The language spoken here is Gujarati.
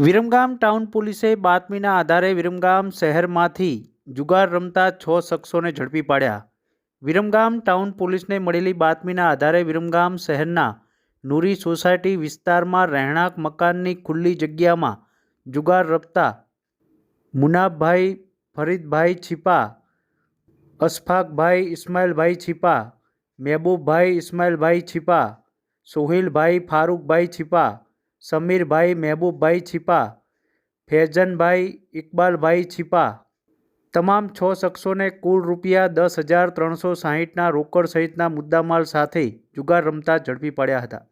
વિરમગામ ટાઉન પોલીસે બાતમીના આધારે વિરમગામ શહેરમાંથી જુગાર રમતા છ શખ્સોને ઝડપી પાડ્યા. વિરમગામ ટાઉન પોલીસને મળેલી બાતમીના આધારે વિરમગામ શહેરના નૂરી સોસાયટી વિસ્તારમાં રહેણાંક મકાનની ખુલ્લી જગ્યામાં જુગાર રમતા મુનાફભાઈ ફરીદભાઈ છીપા, અશફાકભાઈ ઇસ્માઇલભાઈ છીપા, મહેબૂબભાઈ ઇસ્માઇલભાઈ છીપા, સોહિલભાઈ ફારૂકભાઈ છીપા સમીરભાઈ મહેબૂબભાઈ છીપા ફૈઝનભાઈ ઇકબાલભાઈ છીપા. તમામ છ શખ્સોને કુલ રૂપિયા દસ હજાર ત્રણસો સાહીઠના રોકડ સહિતના મુદ્દામાલ સાથે જુગાર રમતા ઝડપી પાડ્યા હતા.